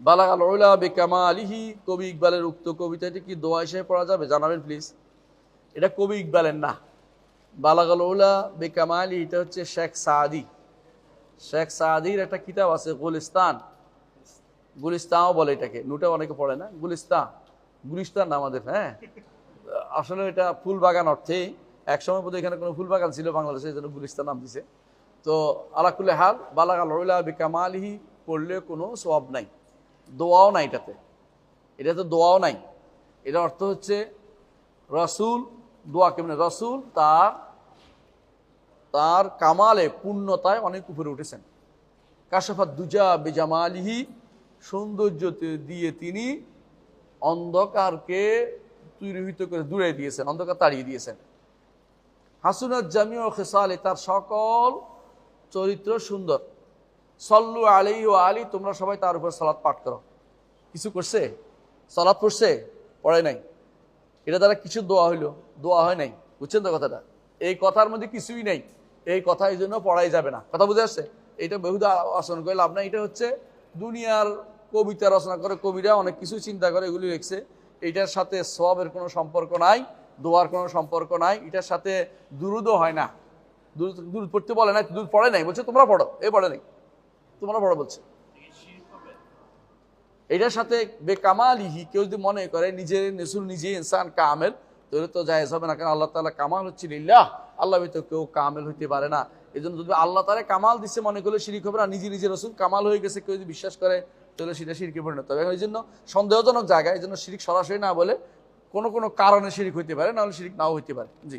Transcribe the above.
বালাগাল OLA বেকামা আলিহি কবি ইকবালের উক্ত কবিতাটি কি দোয়া হিসেবে পড়া যাবে? জানাবেন প্লিজ এটা কবি ইকবালের না। বালাগাল ওলা বেকামা আলি এটা হচ্ছে শেখ সাদি। শেখ সাদির একটা কিতাব আছে, গুলিস্তান। গুলিস্তানও বলে এটাকে। নুটা অনেকে পড়ে না? গুলিস্তান। গুলিস্তান আমাদের হ্যাঁ? আসলে এটা ফুল বাগান অর্থে, একসময় বোধহয় এখানে কোনো ফুল বাগান ছিল বাংলাদেশে, এই জন্য গুলিস্তান নাম দিছে। তো আলাকুল্লে হাল, বালাগাল ওলা বেকামালিহি পড়লে কোনো সব নাই। দোয়াও নাই এটাতে। এটাতে দোয়াও নাই। এটার অর্থ হচ্ছে রসুল দোয়া কেমন? রসুল তার তার কামালে পূর্ণতায় অনেক উপরে উঠেছেন। কাশাফাত দুজা বেজামালিহি, সৌন্দর্য দিয়ে তিনি অন্ধকারকে তুরিহিত করে দূরে দিয়েছেন, অন্ধকার তাড়িয়ে দিয়েছেন। হাসুনাত জামিউ খেসালে তার সকল চরিত্র সুন্দর। সল্লু আলী ও আলী, তোমরা সবাই তার উপর সালাদ পাঠ করো। কিছু করছে? সালাদ পড়ছে? পড়ে নাই। এটা দ্বারা কিছু দোয়া হইল? দোয়া হয় নাই। বুঝছেন তো কথাটা? এই কথার মধ্যে কিছুই নাই। এই কথা এই জন্য পড়াই যাবে না। কথা বুঝে আসছে? এটা বহুদা আসন করে লাভ নাই। এটা হচ্ছে দুনিয়ার কবিতা রচনা করে। কবিরা অনেক কিছু চিন্তা করে, এগুলি লিখছে। এটার সাথে সবের কোনো সম্পর্ক নাই, দোয়ার কোনো সম্পর্ক নাই। এটার সাথে দুরুদও হয় না। দুরুদ পড়তে বলে না দুধ পড়ে নাই। বলছে তোমরা পড়ো। এ পড়ে নাই। তোমরা পড়ো বলছে। এটার সাথে বেকামালিহি, কেউ যদি মনে করে নিজের নেসুল নিজে ইনসান কামেল, তাহলে তো জায়েজ হবে না, কারণ আল্লাহ তালা কামাল হচ্ছে লিল্লাহ। আল্লাহ তো কেউ কামেল হইতে পারে না। এই জন্য যদি আল্লাহ তালা কামাল দিচ্ছে মনে করলে শিরিক হবে না, নিজে নিজে রসুল কামাল হয়ে গেছে, কেউ যদি বিশ্বাস করে, তাহলে সেটা শিরকে পরিণত হবে। এই জন্য সন্দেহজনক জায়গায় এই জন্য শিরিক সরাসরি না বলে কোনো কোনো কারণে শিরিক হইতে পারে নাহলে শিরিক নাও হইতে পারে। জি।